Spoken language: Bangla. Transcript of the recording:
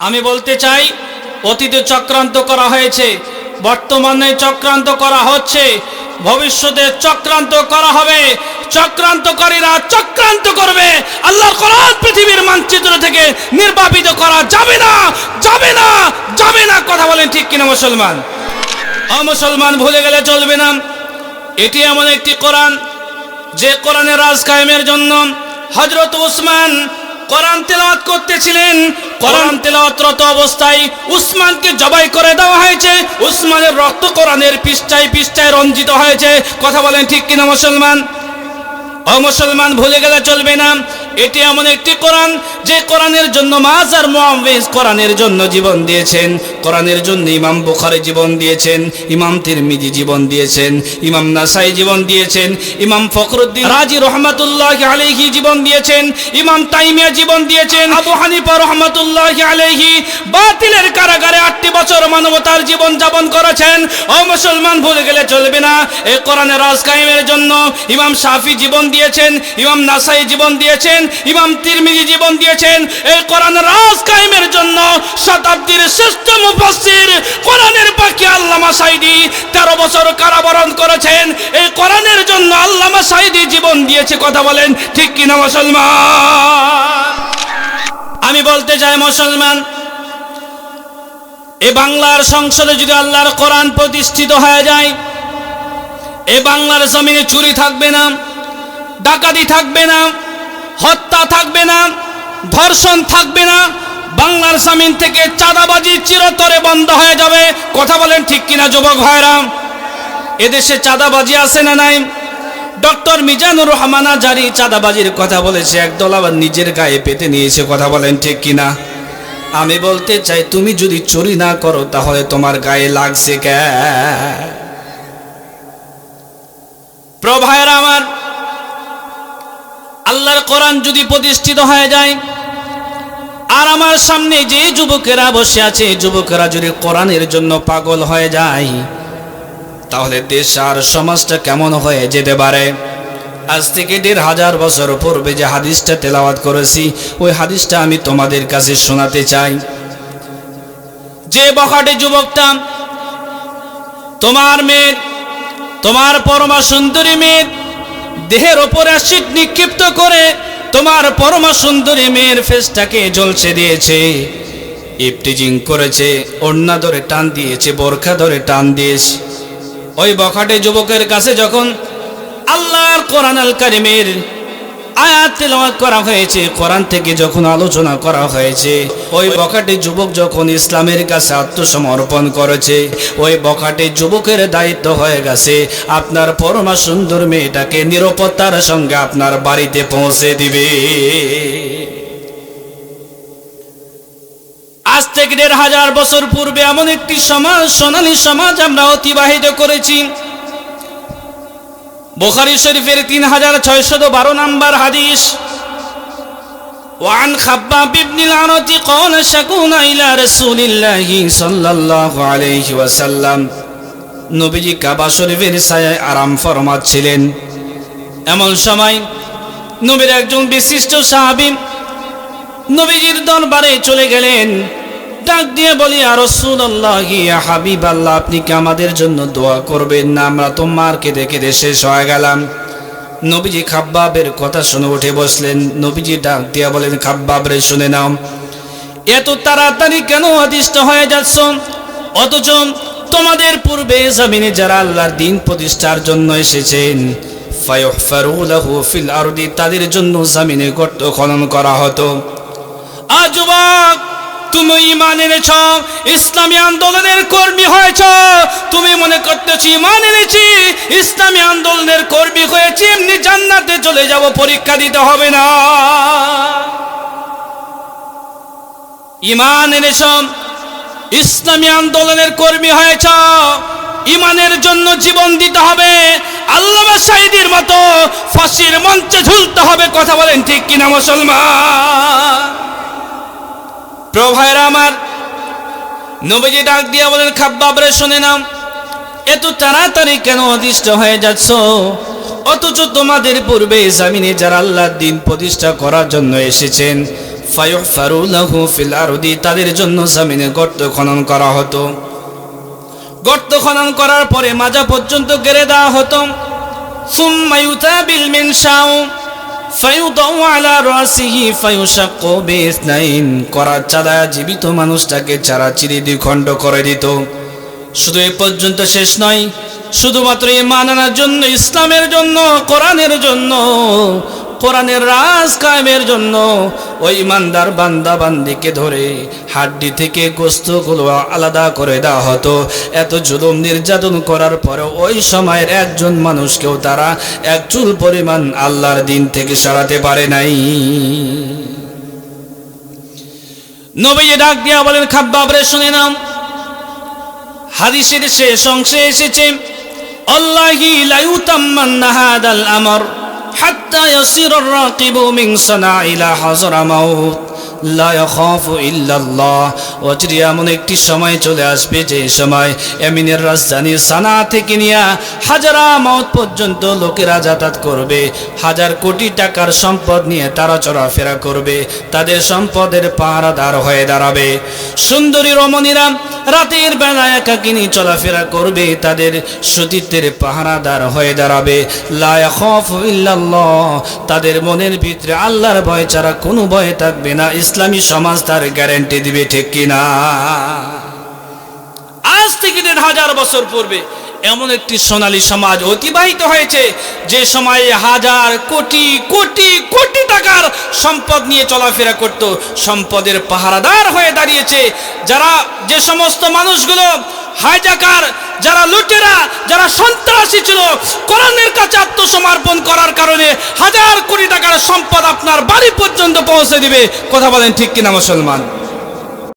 আমি বলতে চাই, অতীতে চক্রান্ত করা হয়েছে, বর্তমানে চক্রান্ত করা হচ্ছে, ভবিষ্যতে চক্রান্ত করা হবে, চক্রান্তকারীরা চক্রান্ত করবে। আল্লাহর কোরআন পৃথিবীর মানচিত্র থেকে নির্বাপিত করা যাবে না যাবে না যাবে না। কথা বলেন ঠিক কিনা মুসলমান? অমুসলমান ভুলে গেলে চলবে না। এটি এমন একটি কোরআন, যে কোরআনের রাজ কায়েমের জন্য হজরত উসমান কোরআন তেলাওয়াত করতেছিলেন। কোরআন তেলাওয়াতরত অবস্থায় উসমানকে জবাই করে দেওয়া হয়েছে। উসমানের রক্ত কোরআনের পৃষ্ঠায় পৃষ্ঠায় রঞ্জিত হয়েছে। কথা বলেন ঠিক কিনা মুসলমান? অমুসলমান ভুলে গেলে চলবে না। এটি এমন একটি কোরআন যে কোরআনের জন্য মাজার মুআওয়িজ কোরআনের জন্য জীবন দিয়েছেন। কোরআনের জন্য ইমাম বুখারী জীবন দিয়েছেন, ইমাম তিরমিজি জীবন দিয়েছেন, ইমাম নাসাই জীবন দিয়েছেন, ইমাম ফখরুদ্দিন রাজি রহমাতুল্লাহ আলাইহি জীবন দিয়েছেন, ইমাম তাইমিয়া জীবন দিয়েছেন, আবু হানিফা রহমাতুল্লাহ আলাইহি বাতিলের কারাগারে আটটি বছর মানবতার জীবন যাপন করেছেন। ও মুসলমান, ভুলে গেলে চলবে না। এই কোরআনের রাজ কায়েমের জন্য ইমাম শাফি জীবন দিয়েছেন, ইমাম নাসাই জীবন দিয়েছেন ইমাম তিরমিজি জীবন দিয়েছেন। এই কোরআনের রাজ কায়েমের জন্য শতাব্দীর শ্রেষ্ঠ মুফাসসির কোরআনের পাখি আল্লামা সাইদি তেরো বছর কারাবরণ করেছেন। এই কোরআনের জন্য আল্লামা সাইদি জীবন দিয়েছে, কথা বলেন ঠিক কিনা মুসলমান? আমি বলতে চাই মুসলমান, এ বাংলার সংসদে যদি আল্লাহর কোরআন প্রতিষ্ঠিত হয়ে যায়, এ বাংলার জমিনে চুরি থাকবে না, ডাকাতি থাকবে না হত্যা থাকবে না, ধর্ষণ থাকবে না, বাংলার জমিন থেকে চাঁদাবাজি চিরতরে বন্ধ হয়ে যাবে। কথা বলেন ঠিক কিনা যুবক ভাইরা? এদেশে চাঁদাবাজি আছে না নাই? ডক্টর মিজানুর রহমানা জারি চাঁদাবাজির কথা বলেছে, একদল আবার নিজের গায়ে পেতে নিয়েছে, কথা বলেন ঠিক কিনা? আমি বলতে চাই, তুমি যদি চুরি না করো, তাহলে তোমার গায়ে লাগছে কে? প্রভায়ের আমার আল্লাহর কোরআন যদি প্রতিষ্ঠিত হয়ে যায়, আর আমার সামনে যে যুবকেরা বসে আছে যুবকেরা যদি কোরআনের জন্য পাগল হয়ে যায়, তাহলে দেশ আর সমাজটা কেমন হয়ে যেতে পারে? আজ থেকে দেড় হাজার বছর পূর্বে যে হাদিসটা তেলাওয়াত করেছি, ওই হাদিসটা আমি তোমাদের কাছে শোনাতে চাই। যে বখাটে যুবকটা, তোমার মেয়ের, তোমার পরমা সুন্দরী মেয়ের দেহের ওপরে শীত নিক্ষিপ্ত করে তোমার পরমা সুন্দরী মেয়ের ফেসটাকে জ্বলছে দিয়েছে। ইপটিজিং করেছে, ওড়না ধরে টান দিয়েছে, বোরখা ধরে টান দিয়েছে। ওই বখাটে যুবকের কাছে যখন আল্লাহর কোরআন আল কারিমের আয়াত তেলাওয়াত করা হয়েছে, কোরআন থেকে যখন আলোচনা করা হয়েছে, ওই বখাটে যুবক যখন ইসলামের কাছে আত্মসমর্পণ করেছে, ওই বখাটে যুবকের দায়িত্ব হয়ে গেছে, আপনার পরমা সুন্দর মেয়েটাকে নিরাপত্তার সঙ্গে আপনার বাড়িতে পৌঁছে দিবে। আজ থেকে দেড় হাজার বছর পূর্বে এমন একটি সমাজ, সোনালী সমাজ আমরা অতিবাহিত করেছি। বোখারি শরীফের তিন হাজার ছয়শত বারো নম্বর হাদিস وعن خباب بن العرط قال شكونا إلى رسول الله صلى الله عليه وسلم নবীজি কাবা শরীফের ছায়ায় আরাম ফরমাচ্ছিলেন এমন সময় নবীর একজন বিশিষ্ট সাহাবী নবীজির দরবারে চলে গেলেন ডাক দিয়ে বলি আর হাবিব আল্লাহ আপনি কি আমাদের জন্য দোয়া করবেন না? আমরা তো মারকে দেখে দেশে হয়ে গেলাম। নবীজি খাব্বাবের কথা শুনে উঠে বসলেন। নবীজি ডাক দিয়া বলেন, খাব্বাব রে, শুনে নাও। এত তাড়াতাড়ি কেন অদিষ্ট হয়ে যাচ্ছ? অথচ তোমাদের পূর্বে জামিনে যারা আল্লাহর দিন প্রতিষ্ঠার জন্য এসেছেন তাদের জন্য জামিনে গর্ত খনন করা হতো। আজ যুবক তুমি ইমান এনেছ, ইসলামী আন্দোলনের কর্মী হয়েছ। তুমি মনে করতেছি, ইমান এনেছি, ইসলামী আন্দোলনের কর্মী হয়েছি, এমনি জান্নাতে চলে যাব, পরীক্ষা দিতে হবে না। ইমান এনেছ, ইসলামী আন্দোলনের কর্মী হয়েছ, ইমানের জন্য জীবন দিতে হবে। আল্লামা সাইদির মতো ফাঁসির মঞ্চে ঝুলতে হবে, কথা বলেন ঠিক কিনা মুসলমান? প্রভায়ের আমার, নবীজি ডাক দিয়া বলেন, খাব্বাবরে, শুনে নাও। এত তাড়াতাড়ি কেন অদিষ্ট হয়ে যাচ্ছ? অথচ তোমাদের পূর্বে জামিনে যারা আল্লাহর দিন প্রতিষ্ঠা করার জন্য এসেছেন ফায়ুহফারু লাহু ফিল আরদি, তাদের জন্য জমিনে গর্ত খনন করা হতো। গর্ত খনন করার পরে মাজা পর্যন্ত গেড়ে দেওয়া হতো। সুম্মা ইউতাবিল মিনশাউ ফায়ুদাউ আলা রাসিহি ফায়ুশাক্কু বিইসনাইন। করার চাঁদা জীবিত মানুষটাকে চারা চিরি দ্বিখণ্ড করে দিত। শুধু এ পর্যন্ত শেষ নয়, শুধুমাত্র এই মানানোর জন্য, ইসলামের জন্য, কোরআনের জন্য কোরআনের রাজ কায়েমের জন্য ওই ইমানদার বান্দা বান্দিকে ধরে হাড্ডি থেকে গোস্তগুলো আলাদা করে দেওয়া হতো। এত জুলুম নির্যাতন করার পরে ওই সময়ের একজন মানুষকেও তারা এক চুল পরিমাণ আল্লাহর দিন থেকে সরাতে পারে নাই। নবী ডাক দিয়া বলেন, খাব্বাবরে, শুনে নাম হাদিসের শেষ অংশে এসেছে, আল্লাহি লাইউতাম্মান্না হাদাল আমর। حتى يصير الراقب من صنع إلى حضر موت. অচিরে এমন একটি সময় চলে আসবে যে সময় এমিনের রাজধানী সানা থেকে নিয়ে হাজারা মাউত পর্যন্ত লোকেরা যাতায়াত করবে। হাজার কোটি টাকার সম্পদ নিয়ে তারা চলাফেরা করবে। তাদের সম্পদের পাহারাদার হয়ে দাঁড়াবে। সুন্দরী রমণীরা রাতের বেলা একাকিনী চলাফেরা করবে। তাদের সতীত্বের পাহারাদার হয়ে দাঁড়াবে। লা ইয়াখাফু ইল্লাল্লাহ। তাদের মনের ভিতরে আল্লাহর ভয় ছাড়া কোনো ভয় থাকবে না। ইসলামী সমাজ তার গ্যারেন্টি দিবে, ঠিক কিনা? আজ থেকে দেড় হাজার বছর পূর্বে এমন একটি সোনালী সমাজ অতিবাহিত হয়েছে, যে সময়ে হাজার কোটি কোটি কোটি টাকার সম্পদ নিয়ে চলাফেরা করত, সম্পদের পাহারাদার হয়ে দাঁড়িয়েছে। যারা যে সমস্ত মানুষগুলো হাইজাকার যারা লুটেরা, যারা সন্ত্রাসী ছিল, কোরআনের কাছে আত্মসমর্পণ করার কারণে হাজার কোটি টাকার সম্পদ আপনার বাড়ি পর্যন্ত পৌঁছে দিবে। কথা বলেন ঠিক কিনা মুসলমান?